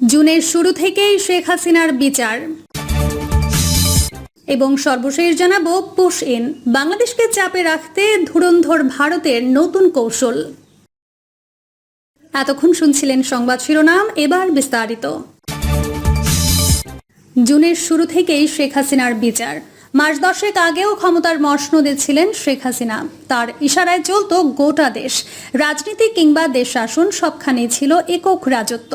জুনের শুরু থেকেই শেখ হাসিনার বিচার। এবং সর্বশেষ জানাব পুশ ইন, বাংলাদেশকে চাপে রাখতে ধুরন্ধর ভারতের নতুন কৌশল। এতক্ষণ শুনছিলেন সংবাদ শিরোনাম, এবার বিস্তারিত। জুনের শুরু থেকেই শেখ হাসিনার বিচার মাস দশেক আগেও ক্ষমতার মসনদে ছিলেন শেখ হাসিনা। তার ইশারায় চলত গোটা দেশ। রাজনীতি কিংবা দেশ শাসন সবখানে ছিল একক রাজত্ব।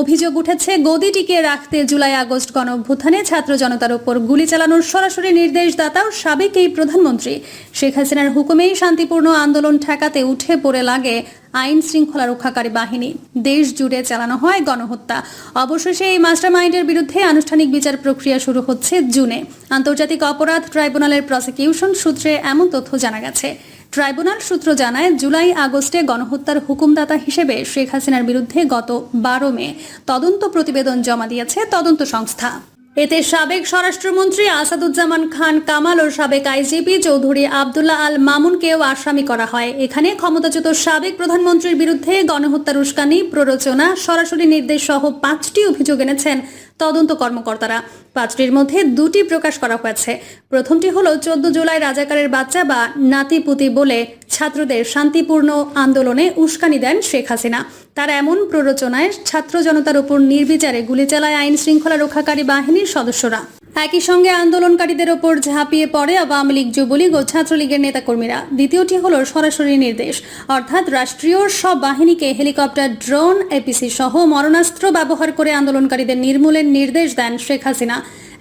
অভিযোগ উঠেছে, গদি টিকিয়ে রাখতে জুলাই আগস্ট গণ অভ্যুত্থানে ছাত্র জনতার উপর গুলি চালানোর সরাসরি নির্দেশদাতাও সাবেক এই প্রধানমন্ত্রী। শেখ হাসিনার হুকুমেই শান্তিপূর্ণ আন্দোলন ঠেকাতে উঠে পড়ে লাগে আইন শৃঙ্খলা রক্ষাকারী বাহিনী। দেশ জুড়ে চালানো হয় গণহত্যা। অবশেষে এই মাস্টারমাইন্ডের বিরুদ্ধে আনুষ্ঠানিক বিচার প্রক্রিয়া শুরু হচ্ছে জুনে। আন্তর্জাতিক অপরাধ ট্রাইব্যুনালের প্রসিকিউশন সূত্রে এমন তথ্য জানা গেছে। ট্রাইব্যুনাল সূত্র জানায়, জুলাই আগস্টে গণহত্যার হুকুমদাতা হিসেবে শেখ হাসিনার বিরুদ্ধে গত বারো মে তদন্ত প্রতিবেদন জমা দিয়েছে তদন্ত সংস্থা। এতে সাবেক স্বরাষ্ট্রমন্ত্রী আসাদুজ্জামান খান কামাল ও সাবেক আইজিপি চৌধুরী আবদুল্লাহ আল মামুনকেও আসামি করা হয়। এখানে ক্ষমতাচ্যুত সাবেক প্রধানমন্ত্রীর বিরুদ্ধে গণহত্যার উস্কানি, প্ররোচনা, সরাসরি নির্দেশ সহ পাঁচটি অভিযোগ এনেছেন। তদন্ত কর্মকর্তারা। পাঁচটির মধ্যে দুটি প্রকাশ করা হয়েছে। প্রথমটি হলো, চোদ্দ জুলাই রাজাকারের বাচ্চা বা নাতিপুতি বলে ছাত্রদের শান্তিপূর্ণ আন্দোলনে উস্কানি দেন শেখ হাসিনা। তার এমন প্ররোচনায় ছাত্র জনতার উপর নির্বিচারে গুলি চালায় আইন শৃঙ্খলা রক্ষাকারী বাহিনীর সদস্যরা। একই সঙ্গে আন্দোলনকারীদের ওপর ঝাঁপিয়ে পড়ে আওয়ামী লীগ যুবলীগ ও ছাত্রলীগের নেতাকর্মীরা। দ্বিতীয়টি হল সরাসরি নির্দেশ। অর্থাৎ রাষ্ট্রীয় সব বাহিনীকে হেলিকপ্টার, ড্রোন, এপিসি সহ মরণাস্ত্র ব্যবহার করে আন্দোলনকারীদের নির্মূলের নির্দেশ দেন শেখ হাসিনা।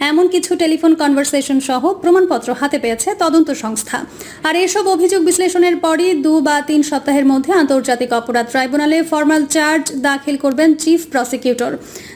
এমন কিছু টেলিফোন কনভারসেশন সহ প্রমাণপত্র হাতে পেয়েছে তদন্ত সংস্থা। আর এসব অভিযোগ বিশ্লেষণের পরই দু বা তিন সপ্তাহের মধ্যে আন্তর্জাতিক অপরাধ ট্রাইব্যুনালে ফর্মাল চার্জ দাখিল করবেন চিফ প্রসিকিউটর।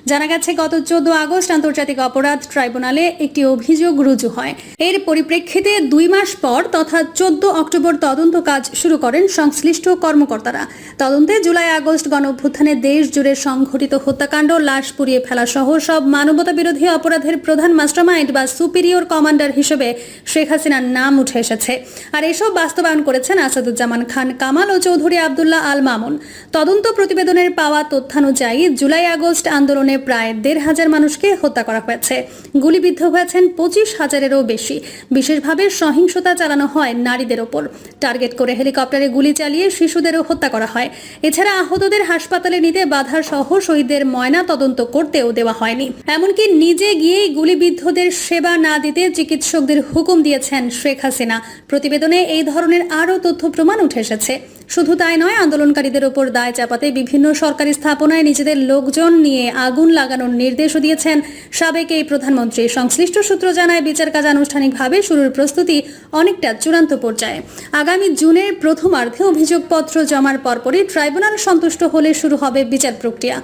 জানা গেছে, গত চোদ্দ আগস্ট আন্তর্জাতিক অপরাধ ট্রাইব্যুনালে একটি অভিযোগ রুজু হয়। এর পরিপ্রেক্ষিতে দুই মাস পর তথা চোদ্দ অক্টোবর তদন্ত কাজ শুরু করেন সংশ্লিষ্ট কর্মকর্তারা। তদন্তে জুলাই আগস্ট গণ অভ্যুত্থানে দেশ জুড়ে সংঘটিত হত্যাকাণ্ড, লাশ পুড়িয়ে ফেলা সহ সব মানবতা বিরোধী অপরাধের প্রধান মাস্টারমাইন্ড বা সুপিরিয়র কমান্ডার হিসেবে শেখ হাসিনার নাম উঠে এসেছে। আর এসব বাস্তবায়ন করেছেন আসাদুজ্জামান খান, কামাল ও চৌধুরী আবদুল্লাহ আল মামুন। তদন্ত প্রতিবেদনের পাওয়া তথ্যানুযায়ী জুলাই আগস্ট আন্দোলনে প্রায় দেড় হাজার মানুষকে হত্যা করা হয়েছে। গুলিবিদ্ধ হয়েছেন পঁচিশ হাজারেরও বেশি। বিশেষভাবে সহিংসতা চালানো হয় নারীদের ওপর। টার্গেট করে হেলিকপ্টারে গুলি চালিয়ে শিশুদেরও হত্যা করা হয়। এছাড়া আহতদের হাসপাতালে নিতে বাধার সহ শহীদদের ময়না তদন্ত করতেও দেওয়া হয়নি। এমনকি নিজে গিয়েই গুলিবিদ্ধদের সেবা না দিতে চিকিৎসকদের হুকুম দিয়েছেন শেখ হাসিনা। প্রতিবেদনে এই ধরনের আরও তথ্য প্রমাণ উঠে এসেছে। শুধু তাই নয়, আন্দোলনকারীদের ওপর দায় চাপাতে বিভিন্ন সরকারি স্থাপনায় নিজেদের লোকজন নিয়ে আগুন লাগানোর নির্দেশও দিয়েছেন সাবেক এই প্রধানমন্ত্রী। সংশ্লিষ্ট সূত্র জানায়, বিচার কাজ আনুষ্ঠানিকভাবে শুরুর প্রস্তুতি অনেকটা চূড়ান্ত পর্যায়ে। আগামী জুনের প্রথমার্ধে অভিযোগপত্র জমার পরপরই ট্রাইব্যুনাল সন্তুষ্ট হলে শুরু হবে বিচার প্রক্রিয়া।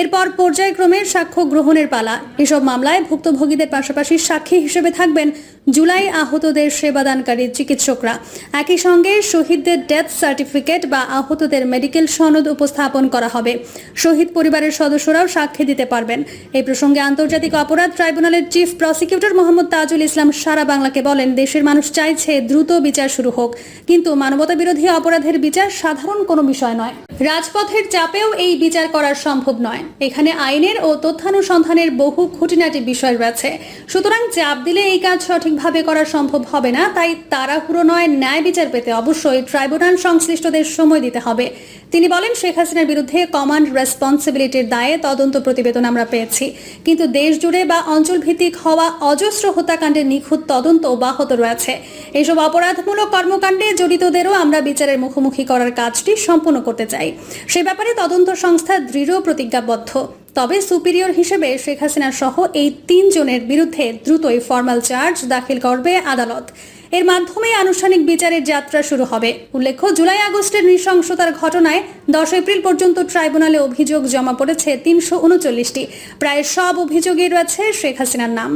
এরপর পর্যায়ক্রমে সাক্ষ্য গ্রহণের পালা। এসব মামলায় ভুক্তভোগীদের পাশাপাশি সাক্ষী হিসেবে থাকবেন জুলাই আহতদের সেবাদানকারী চিকিৎসকরা। একই সঙ্গে শহীদদের ডেথ সার্টিফিকেট বা আহতদের মেডিকেল সনদ উপস্থাপন করা হবে। শহীদ পরিবারের সদস্যরাও সাক্ষী দিতে পারবেন। এই প্রসঙ্গে আন্তর্জাতিক অপরাধ ট্রাইব্যুনালের চিফ প্রসিকিউটর মোহাম্মদ তাজুল ইসলাম সারা বাংলাকে বলেন, দেশের মানুষ চাইছে দ্রুত বিচার শুরু হোক, কিন্তু মানবতা বিরোধী অপরাধের বিচার সাধারণ কোনো বিষয় নয়। রাজপথের চাপেও এই বিচার করা সম্ভব নয়। এখানে আইনের ও তথ্যানুসন্ধানের বহু খুঁটিনাটি বিষয় রয়েছে। সুতরাং চাপ দিলে এই কাজ সঠিকভাবে করা সম্ভব হবে না, তাই তাড়াহুড়ো নয়, ন্যায় বিচার পেতে অবশ্যই ট্রাইব্যুনাল সংশ্লিষ্টদের সময় দিতে হবে। তিনি বলেন, শেখ হাসিনার বিরুদ্ধে কমান্ড রেসপন্সিবিলিটির দায়ে তদন্ত প্রতিবেদন আমরা পেয়েছি। কিন্তু দেশ জুড়ে বা অঞ্চল ভিত্তিক হওয়া অজস্র হত্যাকাণ্ডের নিখুঁত তদন্ত অব্যাহত রয়েছে। এসব অপরাধমূলক কর্মকাণ্ডে জড়িতদেরও আমরা বিচারের মুখোমুখি করার কাজটি সম্পূর্ণ করতে চাই। সে ব্যাপারে তদন্ত সংস্থা দৃঢ় প্রতিজ্ঞাবদ্ধ। তবে সুপিরিয়র হিসেবে শেখ হাসিনা সহ এই তিনজনের বিরুদ্ধে দ্রুতই ফর্মাল চার্জ দাখিল করবে আদালত। এর মাধ্যমে আনুষ্ঠানিক বিচারের যাত্রা শুরু হবে। উল্লেখ্য, জুলাই আগস্টের নৃশংসতার ঘটনায় দশ এপ্রিল পর্যন্ত ট্রাইব্যুনালে অভিযোগ জমা পড়েছে তিনশো উনচল্লিশটি। প্রায় সব অভিযোগে রয়েছে শেখ হাসিনার নাম।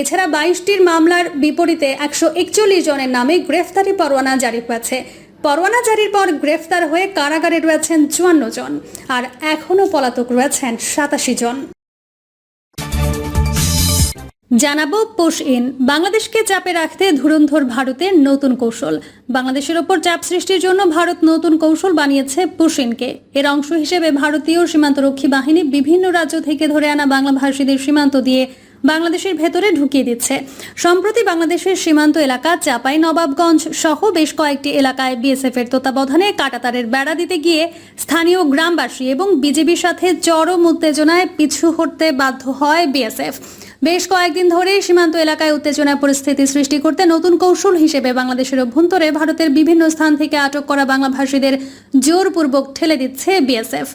এছাড়া বাইশটির মামলার বিপরীতে একশো একচল্লিশ জনের নামে গ্রেফতারি পরোয়ানা জারি হয়েছে। পরোয়ানা জারির পর গ্রেফতার হয়ে কারাগারে রয়েছেন চুয়ান্ন জন। আর এখনও পলাতক রয়েছেন সাতাশি জন। জানাব পোষ ইন। বাংলাদেশকে চাপে রাখতে ধুরন্ধর ভারতের নতুন কৌশল। বাংলাদেশের ওপর চাপ সৃষ্টির জন্য ভারত নতুন কৌশল বানিয়েছে পুশিনকে এর অংশ হিসেবে ভারতীয় সীমান্তরক্ষী বাহিনী বিভিন্ন রাজ্য থেকে ধরে আনা বাংলাভাষীদের সীমান্ত দিয়ে বাংলাদেশের ভেতরে ঢুকিয়ে দিচ্ছে। সম্প্রতি বাংলাদেশের সীমান্ত এলাকা চাপাই নবাবগঞ্জ সহ বেশ কয়েকটি এলাকায় বিএসএফ এর তত্ত্বাবধানে কাটাতারের বেড়া দিতে গিয়ে স্থানীয় গ্রামবাসী এবং বিজেপির সাথে চরম উত্তেজনায় পিছু হটতে বাধ্য হয় বিএসএফ বেশ কয়েকদিন ধরে সীমান্ত এলাকায় উত্তেজনা পরিস্থিতি সৃষ্টি করতে নতুন কৌশল হিসেবে বাংলাদেশের অভ্যন্তরে ভারতের বিভিন্ন স্থান থেকে আটক করা বাংলাভাষীদের জোরপূর্বক ঠেলে দিচ্ছে বিএসএফ।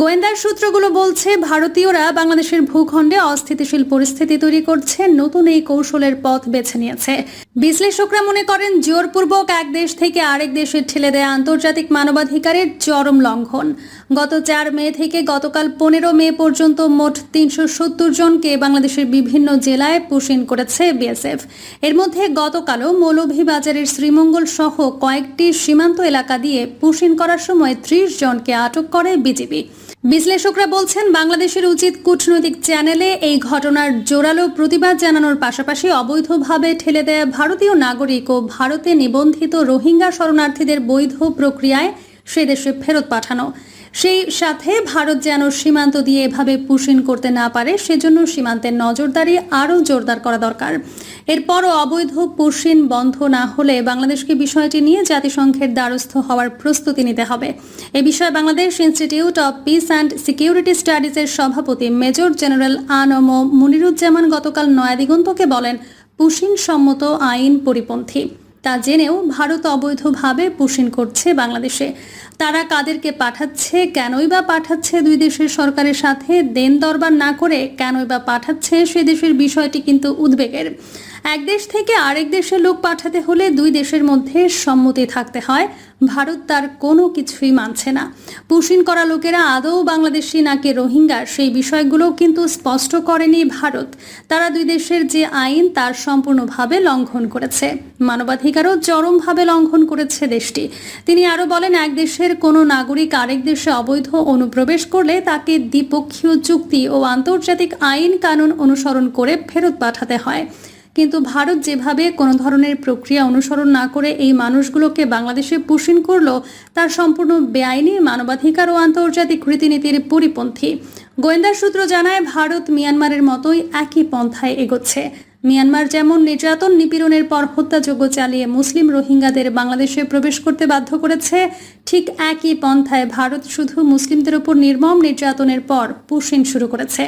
গোয়েন্দার সূত্রগুলো বলছে, ভারতীয়রা বাংলাদেশের ভূখণ্ডে অস্থিতিশীল পরিস্থিতি তৈরি করছে, নতুন এই কৌশলের পথ বেছে নিয়েছে। বিশ্লেষকরা মনে করেন জোরপূর্বক এক দেশ থেকে আরেক দেশে ঠেলে দেয়া আন্তর্জাতিক মানবাধিকারের চরম লঙ্ঘন। গত চার মে থেকে গতকাল পনেরো মে পর্যন্ত মোট তিনশো সত্তর জনকে বাংলাদেশের বিভিন্ন জেলায় পুশিন করেছে বিএসএফ। এর মধ্যে গতকালও মৌলভীবাজারের শ্রীমঙ্গল সহ কয়েকটি সীমান্ত এলাকা দিয়ে পুশিন করার সময় ত্রিশ জনকে আটক করে বিজেপি বিশ্লেষকরা বলছেন, বাংলাদেশের উচিত কূটনৈতিক চ্যানেলে এই ঘটনার জোরালো প্রতিবাদ জানানোর পাশাপাশি অবৈধভাবে ঠেলে দেয়া ভারতীয় নাগরিক ও ভারতে নিবন্ধিত রোহিঙ্গা শরণার্থীদের বৈধ প্রক্রিয়ায় সে দেশে ফেরত পাঠানো। সেই সাথে ভারত যেন সীমান্ত দিয়ে এভাবে পুশিন করতে না পারে, সেজন্য সীমান্তের নজরদারি আরও জোরদার করা দরকার। এরপরও অবৈধ পুশিন বন্ধ না হলে বাংলাদেশকে বিষয়টি নিয়ে জাতিসংঘের দ্বারস্থ হওয়ার প্রস্তুতি নিতে হবে। এ বিষয়ে Bangladesh institute of peace and security স্টাডিজের সভাপতি মেজর জেনারেল আনম মুনিরুজ্জামান গতকাল নয়াদিগন্তকে বলেন পুশিন সম্মত আইন পরিপন্থী। তা জেনেও ভারত অবৈধভাবে পোষণ করছে বাংলাদেশে। তারা কাদেরকে পাঠাচ্ছে, কেনই বা পাঠাচ্ছে দুই দেশের সরকারের সাথে? দেন দরবার না করে কেনই বা পাঠাচ্ছে? সে দেশের বিষয়টি কিন্তু উদ্বেগের। এক দেশ থেকে আরেক দেশের লোক পাঠাতে হলে দুই দেশের মধ্যে সম্মতি থাকতে হয়। ভারত তার কোনো কিছুই মানছে না। পুশিন করা লোকেরা আদৌ বাংলাদেশি নাকি রোহিঙ্গা সেই বিষয়গুলো কিন্তু স্পষ্ট করেনি ভারত। তারা দুই দেশের যে আইন তার সম্পূর্ণভাবে লঙ্ঘন করেছে। মানবাধিকারও চরমভাবে লঙ্ঘন করেছে দেশটি। তিনি আরও বলেন, এক দেশের কোনো নাগরিক আরেক দেশে অবৈধ অনুপ্রবেশ করলে তাকে দ্বিপক্ষীয় চুক্তি ও আন্তর্জাতিক আইন কানুন অনুসরণ করে ফেরত পাঠাতে হয়। কিন্তু ভারত যেভাবে কোনো ধরনের প্রক্রিয়া অনুসরণ না করে এই মানুষগুলোকে বাংলাদেশে পুষিন করল, তার সম্পূর্ণ বেআইনি, মানবাধিকার ও আন্তর্জাতিক রীতিনীতির পরিপন্থী। গোয়েন্দা সূত্র জানায়, ভারত মিয়ানমারের মতোই একই পন্থায় এগোচ্ছে। মিয়ানমার যেমন নির্যাতন নিপীড়নের পর হত্যাযজ্ঞ চালিয়ে মুসলিম রোহিঙ্গাদের বাংলাদেশে প্রবেশ করতে বাধ্য করেছে, ঠিক একই পন্থায় ভারত শুধু মুসলিমদের উপর নির্মম নির্যাতনের পর পুশিন শুরু করেছে।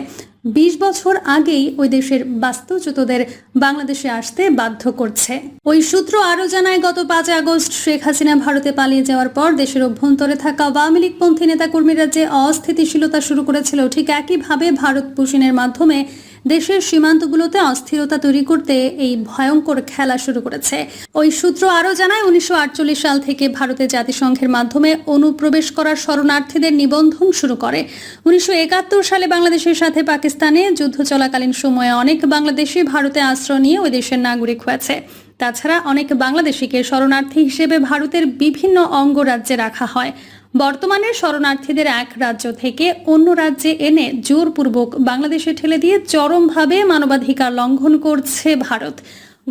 বিশ বছর আগেই ওই দেশের বাস্তুচ্যুতদের বাংলাদেশে আসতে বাধ্য করছে। ওই সূত্র আরও জানায়, গত পাঁচ আগস্ট শেখ হাসিনা ভারতে পালিয়ে যাওয়ার পর দেশের অভ্যন্তরে থাকা আওয়ামী লীগপন্থী নেতাকর্মীরা যে অস্থিতিশীলতা শুরু করেছিল, ঠিক একইভাবে ভারত পুশিনের মাধ্যমে দেশের সীমান্তগুলোতে অস্থিরতা তৈরি করতে এই ভয়ঙ্কর খেলা শুরু করেছে। ওই সূত্র আরও জানায়, উনিশশো আটচল্লিশ সাল থেকে ভারতে জাতিসংঘের মাধ্যমে অনুপ্রবেশ করা শরণার্থীদের নিবন্ধন শুরু করে। উনিশশো একাত্তর সালে বাংলাদেশের সাথে পাকিস্তানে যুদ্ধ চলাকালীন সময়ে অনেক বাংলাদেশি ভারতে আশ্রয় নিয়ে ওই দেশের নাগরিক হয়েছে। তাছাড়া অনেক বাংলাদেশিকে শরণার্থী হিসেবে ভারতের বিভিন্ন অঙ্গরাজ্যে রাখা হয়। বর্তমানে শরণার্থীদের এক রাজ্য থেকে অন্য রাজ্যে এনে জোরপূর্বক বাংলাদেশে ঠেলে দিয়ে চরমভাবে মানবাধিকার লঙ্ঘন করছে ভারত।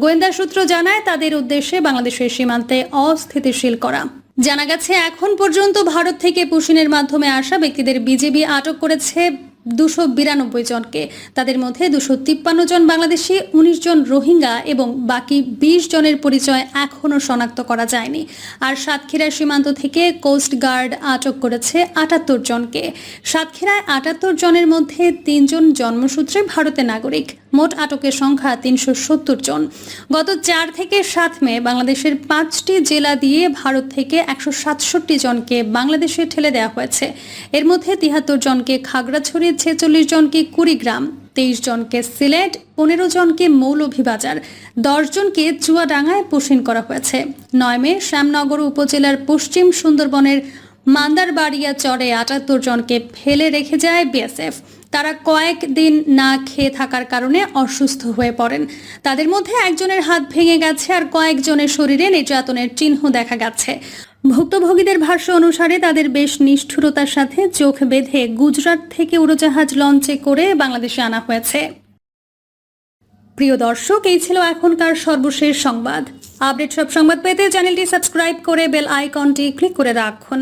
গোয়েন্দা সূত্র জানায়, তাদের উদ্দেশ্যে বাংলাদেশের সীমান্তে অস্থিতিশীল করা। জানা গেছে, এখন পর্যন্ত ভারত থেকে পুশিনের মাধ্যমে আসা ব্যক্তিদের বিজেপি আটক করেছে দুশো বিরানব্বই জনকে। তাদের মধ্যে দুশো তিপ্পান্ন জন বাংলাদেশি, উনিশ জন রোহিঙ্গা এবং বাকি বিশ জনের পরিচয় এখনও শনাক্ত করা যায়নি। আর সাতক্ষীরা সীমান্ত থেকে কোস্ট গার্ড আটক করেছে আটাত্তর জনকে। সাতক্ষীরায় আটাত্তর জনের মধ্যে তিনজন জন্মসূত্রে ভারতের নাগরিক। মোট আটকের সংখ্যা তিনশো সত্তর জন। গত চার থেকে সাত মে বাংলাদেশের পাঁচটি জেলা দিয়ে ভারত থেকে একশো সাতষট্টি জনকে বাংলাদেশে ঠেলে দেওয়া হয়েছে। এর মধ্যে তিহাত্তর জনকে খাগড়াছড়ি, ছেচল্লিশ জনকে কুড়িগ্রাম, তেইশ জনকে সিলেট, পনেরো জনকে মৌলভীবাজার, দশ জনকে চুয়াডাঙ্গায় পুষিন করা হয়েছে। নয় মে শ্যামনগর উপজেলার পশ্চিম সুন্দরবনের মান্দারবাড়িয়া চরে আটাত্তর জনকে ফেলে রেখে যায় বিএসএফ। তারা কয়েকদিন না খেয়ে থাকার কারণে অসুস্থ হয়ে পড়েন। তাদের মধ্যে একজনের হাত ভেঙে গেছে আর কয়েকজনের শরীরে নির্যাতনের চিহ্ন দেখা গেছে। ভুক্তভোগীদের ভাষ্য অনুসারে তাদের বেশ নিষ্ঠুরতার সাথে চোখ বেঁধে গুজরাট থেকে উড়োজাহাজ লঞ্চে করে বাংলাদেশে আনা হয়েছে। প্রিয় দর্শক, এই ছিল এখনকার সর্বশেষ সংবাদ। আপডেট সব সংবাদ পেতে চ্যানেলটি সাবস্ক্রাইব করে বেল আইকনটি ক্লিক করে রাখুন।